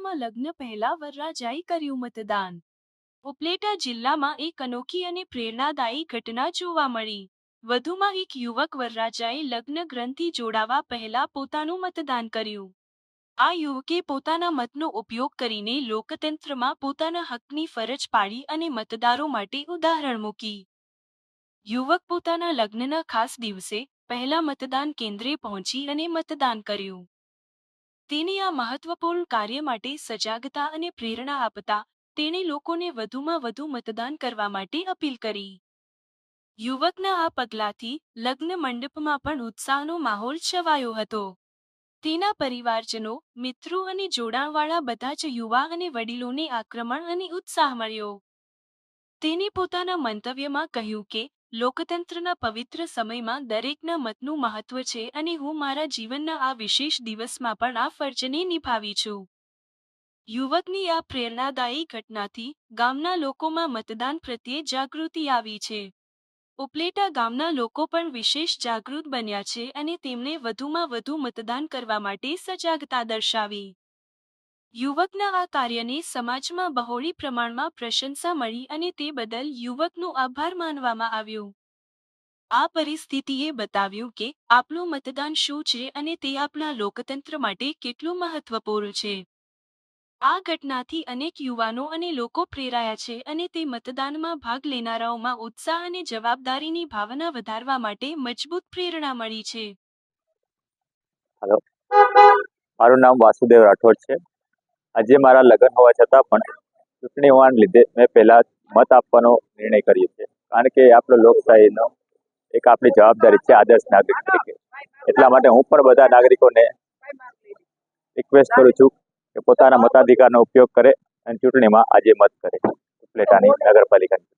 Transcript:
ઉપલેટામાં લગ્ન પહેલા વરરાજાએ કર્યું મતદાન. ઉપલેટા જિલ્લામાં એક અનોખી અને પ્રેરણાદાયી ઘટના જોવા મળી. વધુમાં એક યુવક વરરાજાએ લગ્ન ગ્રંથિ જોડાવા પહેલા પોતાનું મતદાન કર્યું. આ યુવકે પોતાના મતનો ઉપયોગ કરીને લોકતંત્રમાં પોતાના હકની ફરજ પાડી અને મતદારો માટે ઉદાહરણ મૂકી. યુવક પોતાના લગ્નના ખાસ દિવસે પહેલા મતદાન કેન્દ્રે પહોંચી અને મતદાન કર્યું. તેની આ મહત્વપૂર્ણ કાર્ય માટે સજાગતા અને પ્રેરણા આપતા તેણે લોકોને વધુમાં વધુ મતદાન કરવા માટે અપીલ કરી. યુવકના આ પગલાથી લગ્ન મંડપમાં પણ ઉત્સાહનો માહોલ છવાયો હતો. તેના પરિવારજનો, મિત્રો અને જોડાણવાળા બધા જ યુવા અને વડીલોને આક્રમણ અને ઉત્સાહ મળ્યો. તેને પોતાના મંતવ્યમાં કહ્યું કે લોકતંત્રના પવિત્ર સમયમાં દરેકના મતનું મહત્વ છે અને હું મારા જીવનના આ વિશેષ દિવસમાં પણ આ ફરજને નિભાવી છું. યુવકની આ પ્રેરણાદાયી ઘટનાથી ગામના લોકોમાં મતદાન પ્રત્યે જાગૃતિ આવી છે. ઉપલેટા ગામના લોકો પણ વિશેષ જાગૃત બન્યા છે અને તેમણે વધુમાં વધુ મતદાન કરવા માટે સજાગતા દર્શાવી. યુવકના આ કાર્યને સમાજમાં બહોળી પ્રમાણમાં પ્રશંસા મળી અને તે બદલ યુવકનો આભાર માનવામાં આવ્યો. આ પરિસ્થિતિએ બતાવ્યું કે આપણું મતદાન શું છે અને તે આપણા લોકતંત્ર માટે કેટલું મહત્વપૂર્ણ છે. આ ઘટનાથી અનેક યુવાનો અને લોકો પ્રેરાયા છે અને તે મતદાનમાં ભાગ લેનારાઓમાં ઉત્સાહ અને જવાબદારીની ભાવના વધારવા માટે મજબૂત પ્રેરણા મળી છે. મારું નામ વાસુદેવ રાઠોડ છે. આજે મારા લગ્ન હોવા છતાં પણ ચૂંટણી હોવાને લીધે મેં પહેલા મત આપવાનો નિર્ણય કર્યો છે. કારણ કે આપણો લોકશાહીનો એક આપણી જવાબદારી છે આદર્શ નાગરિક તરીકે. એટલા માટે હું પણ બધા નાગરિકોને રિક્વેસ્ટ કરું છું કે પોતાના મતાધિકારનો ઉપયોગ કરે અને ચૂંટણીમાં આજે મત કરે. ઉપલેટાની નગરપાલિકાની